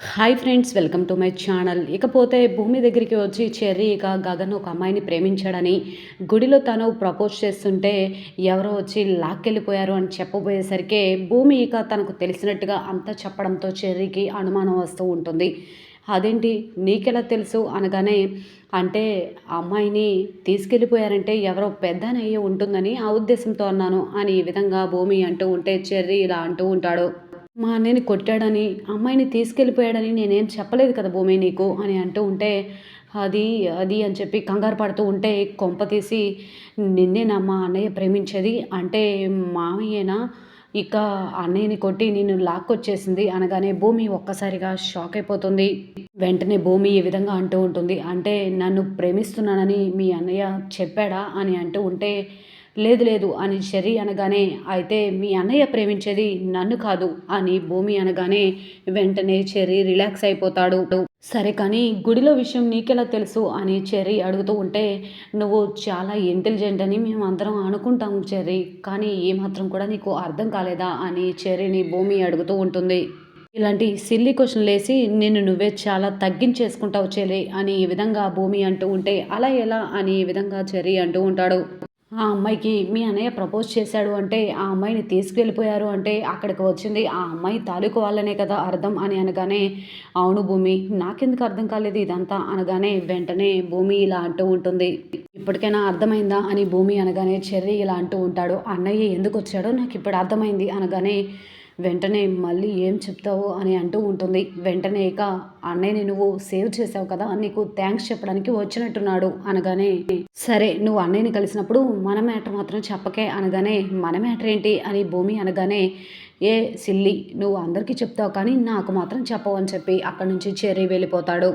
Hi friends welcome to my channel ఇకపోతే భూమి దగ్గరికి వచ్చి చెర్రీ ఇక గగన్ ఒక అమ్మాయిని ప్రేమించాడని గుడిలో తను ప్రపోజ్ చేస్తుంటే ఎవరో వచ్చి లాక్కెళ్ళిపోయారు అని చెప్పబోయేసరికి భూమి ఇక తనకు తెలిసినట్టుగా అంతా చెప్పడంతో చెర్రీకి అనుమానం వస్తూ ఉంటుంది. అదేంటి? నీకెలా తెలుసు? అనగానే అంటే అమ్మాయిని తీసుకెళ్ళిపోయారంటే ఎవరో పెద్దనయ్యి ఉంటుందని ఆ ఉద్దేశంతో అన్నాను అని ఈ విధంగా భూమి అంటూ ఉంటే చెర్రీ ఇలా అంటూ ఉంటాడు. మా అన్నయ్యని కొట్టాడని అమ్మాయిని తీసుకెళ్ళిపోయాడని నేనేం చెప్పలేదు కదా భూమి నీకు అని అంటూ ఉంటే అది అది అని చెప్పి కంగారు పడుతూ ఉంటే కొంప తీసి నిన్నేనా మా అన్నయ్య ప్రేమించేది అంటే మామయ్యేనా? ఇక అన్నయ్యని కొట్టి నేను లాక్కొచ్చేసింది అనగానే భూమి ఒక్కసారిగా షాక్ అయిపోతుంది. వెంటనే భూమి ఈ విధంగా అంటూ ఉంటుంది. అంటే నన్ను ప్రేమిస్తున్నానని మీ అన్నయ్య చెప్పాడా అని అంటూ ఉంటే లేదు లేదు అని షెర్రీ అనగానే అయితే మీ అన్నయ్య ప్రేమించేది నన్ను కాదు అని భూమి అనగానే వెంటనే చెర్రీ రిలాక్స్ అయిపోతాడు. సరే కానీ గుడిలో విషయం నీకెలా తెలుసు? అని చెర్రీ అడుగుతూ ఉంటే నువ్వు చాలా ఇంటెలిజెంట్ అని మేము అందరం అనుకుంటాము చెర్రీ కానీ ఏమాత్రం కూడా నీకు అర్థం కాలేదా? అని చెర్రీని భూమి అడుగుతూ ఉంటుంది. ఇలాంటి సిల్లీ క్వశ్చన్లు వేసి నిన్ను నువ్వే చాలా తగ్గించేసుకుంటావు చెర్రీ అని ఈ విధంగా భూమి అంటూ ఉంటే అలా ఎలా? అని ఈ విధంగా చెర్రీ అంటూ ఉంటాడు. ఆ అమ్మాయికి మీ అన్నయ్య ప్రపోజ్ చేశాడు అంటే ఆ అమ్మాయిని తీసుకెళ్ళిపోయారు అంటే అక్కడికి వచ్చింది ఆ అమ్మాయి తాలూకు వాళ్ళనే కదా అర్థం అని అనగానే అవును భూమి నాకెందుకు అర్థం కాలేదు ఇదంతా? అనగానే వెంటనే భూమి ఇలా అంటూ ఉంటుంది. ఇప్పటికైనా అర్థమైందా? అని భూమి అనగానే చెర్రీ ఇలా అంటూ ఉంటాడు. అన్నయ్య ఎందుకు వచ్చాడో నాకు ఇప్పుడు అర్థమైంది. అనగానే వెంటనే మళ్ళీ ఏం చెప్తావు అని అంటూ ఉంటుంది. వెంటనే ఇక అన్నయ్యని నువ్వు సేవ్ చేసావు కదా నీకు థ్యాంక్స్ చెప్పడానికి వచ్చినట్టున్నాడు అనగానే సరే నువ్వు అన్నయ్యని కలిసినప్పుడు మన మ్యాటర్ మాత్రం చెప్పకే అనగానే మన మ్యాటర్ ఏంటి? అని భూమి అనగానే ఏ సిల్లి నువ్వు అందరికీ చెప్తావు కానీ నాకు మాత్రం చెప్పవు అని చెప్పి అక్కడి నుంచి చెర్రీ వెళ్ళిపోతాడు.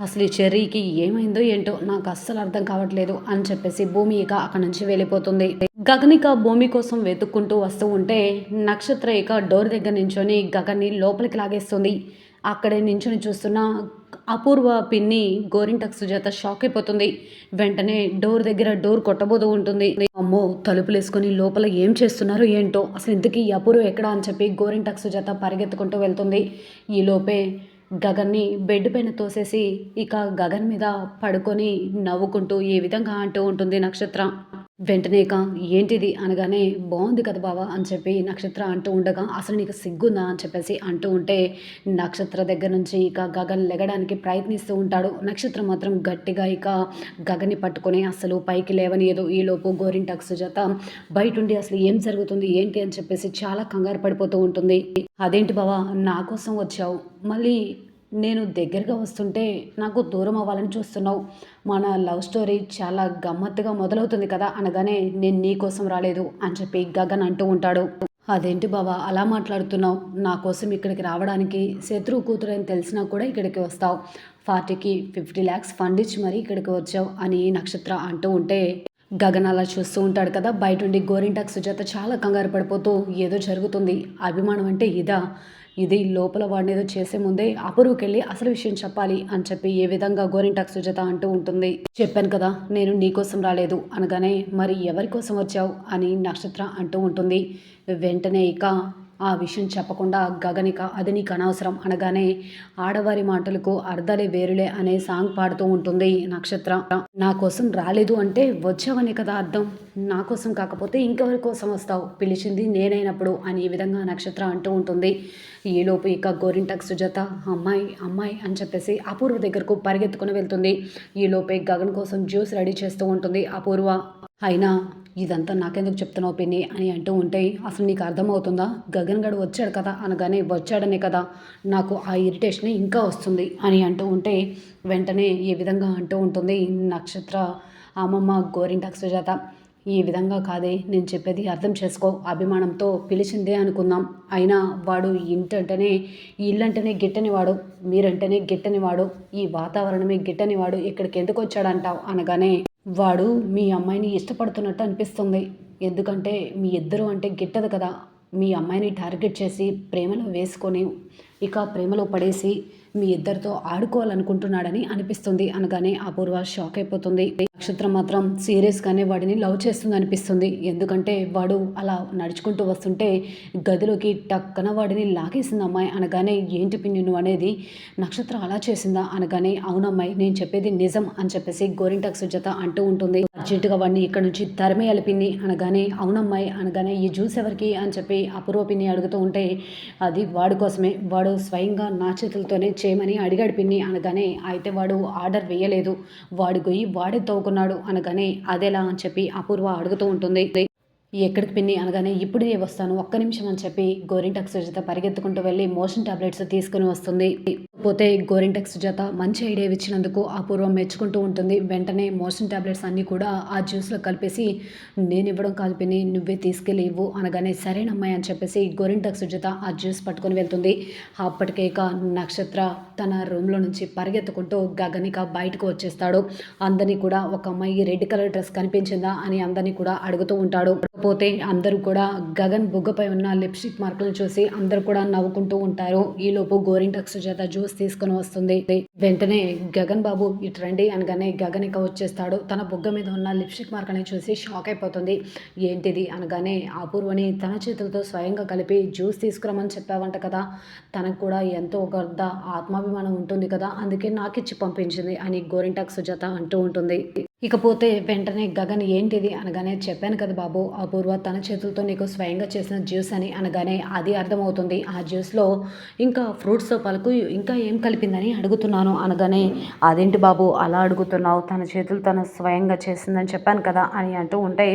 అసలు ఈ చెర్రీకి ఏమైందో ఏంటో నాకు అస్సలు అర్థం కావట్లేదు అని చెప్పేసి భూమి ఇక అక్కడి నుంచి వెళ్ళిపోతుంది. గగనిక భూమి కోసం వెతుక్కుంటూ వస్తూ ఉంటే నక్షత్ర ఇక డోర్ దగ్గర నించొని గగన్ని లోపలికి లాగేస్తుంది. అక్కడే నించొని చూస్తున్న అపూర్వ పిన్ని గోరింటకు సుజాత షాక్ అయిపోతుంది. వెంటనే డోర్ దగ్గర డోర్ కొట్టబోతూ ఉంటుంది. అమ్మో తలుపులు వేసుకొని లోపల ఏం చేస్తున్నారో ఏంటో? అసలు ఇంతకీ అపూర్వ ఎక్కడా అని చెప్పి గోరింటకు సుజాత పరిగెత్తుకుంటూ వెళ్తుంది. ఈ లోపే గగన్ని బెడ్ పైన తోసేసి ఇక గగన్ మీద పడుకొని నవ్వుకుంటూ ఏ విధంగా అంటూ ఉంటుంది నక్షత్ర. వెంటనే ఇక ఏంటిది? అనగానే బాగుంది కదా బావా అని చెప్పి నక్షత్ర అంటూ ఉండగా అసలు నీకు సిగ్గుందా? అని చెప్పేసి అంటూ ఉంటే నక్షత్ర దగ్గర నుంచి ఇక గగన్ లెగడానికి ప్రయత్నిస్తూ ఉంటాడు. నక్షత్రం మాత్రం గట్టిగా ఇక గగన్ని పట్టుకొని అసలు పైకి లేవనియదు. ఈలోపు గోరింటాకు సుజాత బయట ఉండి అసలు ఏం జరుగుతుంది? ఏంటి? అని చెప్పేసి చాలా కంగారు పడిపోతూ ఉంటుంది. అదేంటి బావా? నా కోసం వచ్చావు. మళ్ళీ నేను దగ్గరగా వస్తుంటే నాకు దూరం అవ్వాలని చూస్తున్నావు. మన లవ్ స్టోరీ చాలా గమ్మత్తుగా మొదలవుతుంది కదా అనగానే నేను నీ కోసం రాలేదు అని చెప్పి గగన్ అంటూ ఉంటాడు. అదేంటి బావా అలా మాట్లాడుతున్నావు? నా కోసం ఇక్కడికి రావడానికి శత్రువు కూతురు అని తెలిసినా కూడా ఇక్కడికి వస్తావు. ఫార్టీకి ఫిఫ్టీ ల్యాక్స్ ఫండ్ ఇచ్చి మరీ ఇక్కడికి వచ్చావు అని నక్షత్ర అంటూ ఉంటే గగన్ అలా చూస్తూ ఉంటాడు కదా. బయట ఉండి గోరింటాక్ సుజాత చాలా కంగారు పడిపోతూ ఏదో జరుగుతుంది. అభిమానం అంటే ఇదా? ఇది లోపల వాడిని ఏదో చేసే ముందే అపరువుకి వెళ్ళి అసలు విషయం చెప్పాలి అని చెప్పి ఏ విధంగా గోరింటాక్ సుజాత అంటూ ఉంటుంది. చెప్పాను కదా నేను నీకోసం రాలేదు అనగానే మరి ఎవరి కోసం వచ్చావు? అని నక్షత్ర అంటూ ఉంటుంది. వెంటనే ఇక ఆ విషయం చెప్పకుండా గగనిక అది నీకు అనవసరం అనగానే ఆడవారి మాటలకు అర్ధలే వేరులే అనే సాంగ్ పాడుతూ ఉంటుంది నక్షత్ర. నా కోసం రాలేదు అంటే వచ్చావని కదా అర్థం. నా కోసం కాకపోతే ఇంకెవరి కోసం వస్తావు? పిలిచింది నేనైనప్పుడు అని ఈ విధంగా నక్షత్ర అంటూ ఉంటుంది. ఈలోపు ఇక గోరింటక్ సుజాత అమ్మాయి అమ్మాయి అని చెప్పేసి అపూర్వ దగ్గరకు పరిగెత్తుకుని వెళ్తుంది. ఈలోపే గగన్ కోసం జ్యూస్ రెడీ చేస్తూ ఉంటుంది అపూర్వ. అయినా ఇదంతా నాకెందుకు చెప్తున్నావు పిన్ని అని అంటూ ఉంటే అసలు నీకు అర్థమవుతుందా? గగన్ గడు వచ్చాడు కదా అనగానే వచ్చాడనే కదా. నాకు ఆ ఇరిటేషన్ ఇంకా వస్తుంది అని అంటూ ఉంటే వెంటనే ఏ విధంగా అంటూ ఉంటుంది నక్షత్ర అమ్మమ్మ గోరింటాక్ సుజాత. ఈ విధంగా కాదే నేను చెప్పేది అర్థం చేసుకో అభిమానంతో పిలిచిందే అనుకుందాం. అయినా వాడు ఇంటంటేనే ఇల్లంటేనే గిట్టనివాడు మీరంటేనే గిట్టనివాడు ఈ వాతావరణమే గిట్టనివాడు ఇక్కడికి ఎందుకు వచ్చాడంటావు అనగానే వాడు మీ అమ్మాయిని ఇష్టపడుతున్నట్టు అనిపిస్తుంది. ఎందుకంటే మీ ఇద్దరు అంటే గిట్టదు కదా. మీ అమ్మాయిని టార్గెట్ చేసి ప్రేమలో వేసుకొని ఇక ప్రేమలో పడేసి మీ ఇద్దరితో ఆడుకోవాలనుకుంటున్నాడని అనిపిస్తుంది. అనగానే అపూర్వ షాక్ అయిపోతుంది. నక్షత్రం మాత్రం సీరియస్గానే వాడిని లవ్ చేస్తుంది అనిపిస్తుంది. ఎందుకంటే వాడు అలా నడుచుకుంటూ వస్తుంటే గదిలోకి టక్కన వాడిని లాగేసింది అమ్మాయి. అనగానే ఏంటి పిన్ని అనేది నక్షత్రం అలా చేసిందా? అనగానే అవునమ్మాయి నేను చెప్పేది నిజం అని చెప్పేసి గోరింటాక్ సుజాత అంటూ ఉంటుంది. అర్జెంటుగా వాడిని ఇక్కడ నుంచి తరిమేయాలి పిన్ని అనగానే అవునమ్మాయి అనగానే ఈ జ్యూస్ ఎవరికి అని చెప్పి అపూర్వ పిన్ని అడుగుతూ ఉంటే అది వాడి కోసమే. వాడు స్వయంగా నా చేతులతోనే చేయమని అడిగాడు పిన్ని అనగానే అయితే వాడు ఆర్డర్ వేయలేదు. వాడు గొయ్యి వాడే తవ్వుకున్నాడు అనగానే అదేలా అని చెప్పి అపూర్వ అడుగుతూ ఉంటుంది. ఎక్కడికి పిన్ని అనగానే ఇప్పుడే వస్తాను ఒక్క నిమిషం అని చెప్పి గోరింటక్ సుజాత పరిగెత్తుకుంటూ వెళ్ళి మోషన్ టాబ్లెట్స్ తీసుకుని వస్తుంది. పోతే గోరింటక్ సుజాత మంచి ఐడియా ఇచ్చినందుకు అపూర్వం మెచ్చుకుంటూ ఉంటుంది. వెంటనే మోషన్ టాబ్లెట్స్ అన్నీ కూడా ఆ జ్యూస్లో కలిపేసి నేను ఇవ్వడం కాదు పిన్ని నువ్వే తీసుకెళ్ళి ఇవ్వు అనగానే సరేనమ్మాయి అని చెప్పేసి గోరింటక్ సుజాత ఆ జ్యూస్ పట్టుకొని వెళ్తుంది. అప్పటికే ఇక నక్షత్ర తన రూమ్లో నుంచి పరిగెత్తుకుంటూ గగనిక బయటకు వచ్చేస్తాడు. అందరినీ కూడా ఒక అమ్మాయి రెడ్ కలర్ డ్రెస్ కనిపించిందా అని అందరినీ కూడా అడుగుతూ ఉంటాడు. పోతే అందరూ కూడా గగన్ బుగ్గపై ఉన్న లిప్స్టిక్ మార్కులను చూసి అందరూ కూడా నవ్వుకుంటూ ఉంటారు. ఈలోపు గోరింటక్ సుజాత జ్యూస్ తీసుకుని వస్తుంది. వెంటనే గగన్ బాబు ఇటు రండి అనగానే గగనిక వచ్చేస్తాడు. తన బుగ్గ మీద ఉన్న లిప్స్టిక్ మార్కుని చూసి షాక్ అయిపోతుంది. ఏంటిది? అనగానే అపూర్వని తన చేతులతో స్వయంగా కలిపి జ్యూస్ తీసుకురమని చెప్పావంట కదా. తనకు కూడా ఎంతో ఒక స్వాభిమానం ఉంటుంది కదా అందుకే నాకిచ్చి పంపించింది అని గోరింటాక్ సుజాత అంటూ ఉంటుంది. ఇకపోతే వెంటనే గగన్ ఏంటిది అనగానే చెప్పాను కదా బాబు అపూర్వ తన చేతులతో నీకు స్వయంగా చేసిన జ్యూస్ అని అనగానే అది అర్థమవుతుంది. ఆ జ్యూస్లో ఇంకా ఫ్రూట్స్తో పలుకు ఇంకా ఏం కలిపిందని అడుగుతున్నాను అనగానే అదేంటి బాబు అలా అడుగుతున్నావు? తన చేతులు తను స్వయంగా చేసిందని చెప్పాను కదా అని అంటూ ఉంటే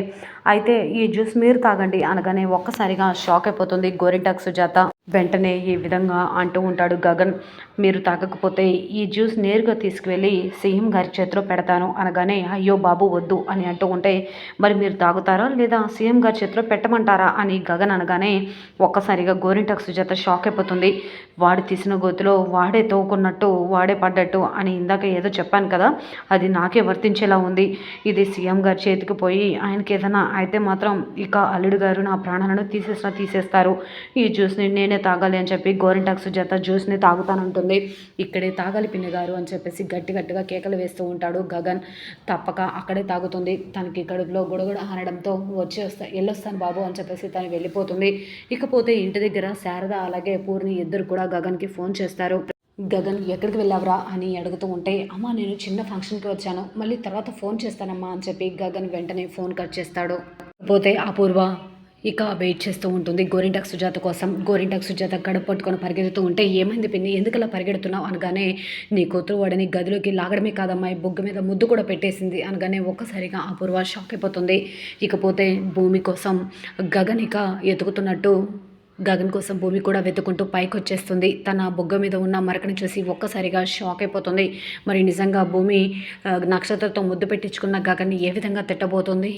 అయితే ఈ జ్యూస్ మీరు తాగండి అనగానే ఒక్కసారిగా షాక్ అయిపోతుంది గోరింటాక్ సుజాత. వెంటనే ఈ విధంగా అంటూ ఉంటాడు గగన్. మీరు తాగకపోతే ఈ జ్యూస్ నేరుగా తీసుకువెళ్ళి సీఎం గారి చేతిలో పెడతాను అనగానే అయ్యో బాబు వద్దు అని అంటూ ఉంటే మరి మీరు తాగుతారా లేదా సీఎం గారి చేతిలో పెట్టమంటారా అని గగన్ అనగానే ఒక్కసారిగా గోరింటకు సుజాత షాక్ అయిపోతుంది. వాడు తీసిన గోతిలో వాడే తోకున్నట్టు వాడే పడ్డట్టు అని ఇందాక ఏదో చెప్పాను కదా అది నాకే వర్తించేలా ఉంది. ఇది సీఎం గారి చేతికి పోయి ఆయనకి ఏదైనా అయితే మాత్రం ఇక అల్లుడు గారు నా ప్రాణాలను తీసేసినా తీసేస్తారు. ఈ జ్యూస్ని నేను తాగాలి అని చెప్పి గోరింటాక్ సుజాత జ్యూస్ని తాగుతానంటుంది. ఇక్కడే తాగాలి పిన్ని గారు అని చెప్పేసి గట్టి గట్టిగా కేకలు వేస్తూ ఉంటాడు గగన్. తప్పక అక్కడే తాగుతుంది. తనకి కడుపులో గొడగొడ అనడంతో వచ్చి వస్తా వెళ్ళొస్తాను బాబు అని చెప్పేసి తను వెళ్ళిపోతుంది. ఇకపోతే ఇంటి దగ్గర శారద అలాగే పూర్ణి ఇద్దరు కూడా గగన్కి ఫోన్ చేస్తారు. గగన్ ఎక్కడికి వెళ్ళావురా? అని అడుగుతూ ఉంటే అమ్మ నేను చిన్న ఫంక్షన్కి వచ్చాను. మళ్ళీ తర్వాత ఫోన్ చేస్తానమ్మా అని చెప్పి గగన్ వెంటనే ఫోన్ కట్ చేస్తాడు. పోతే అపూర్వ ఇక వెయిట్ చేస్తూ ఉంటుంది. గోరింటాక్ సుజాత కోసం గోరింటాక్ సుజాత గడప పట్టుకొని పరిగెడుతూ ఉంటే ఏమైంది పిన్ని? ఎందుకలా పరిగెడుతున్నావు? అనగానే నీ కూతురు వాడిని గదిలోకి లాగడమే కాదమ్మాయి బొగ్గు మీద ముద్దు కూడా పెట్టేసింది. అనగానే ఒక్కసారిగా అపూర్వ షాక్ అయిపోతుంది. ఇకపోతే భూమి కోసం గగన్ ఇక ఎతుకుతున్నట్టు గగన్ కోసం భూమి కూడా వెతుకుంటూ పైకి వచ్చేస్తుంది. తన బొగ్గ మీద ఉన్న మరకని చూసి ఒక్కసారిగా షాక్ అయిపోతుంది. మరి నిజంగా భూమి నక్షత్రంతో ముద్దు పెట్టించుకున్న గగన్ని ఏ విధంగా తిట్టబోతుంది?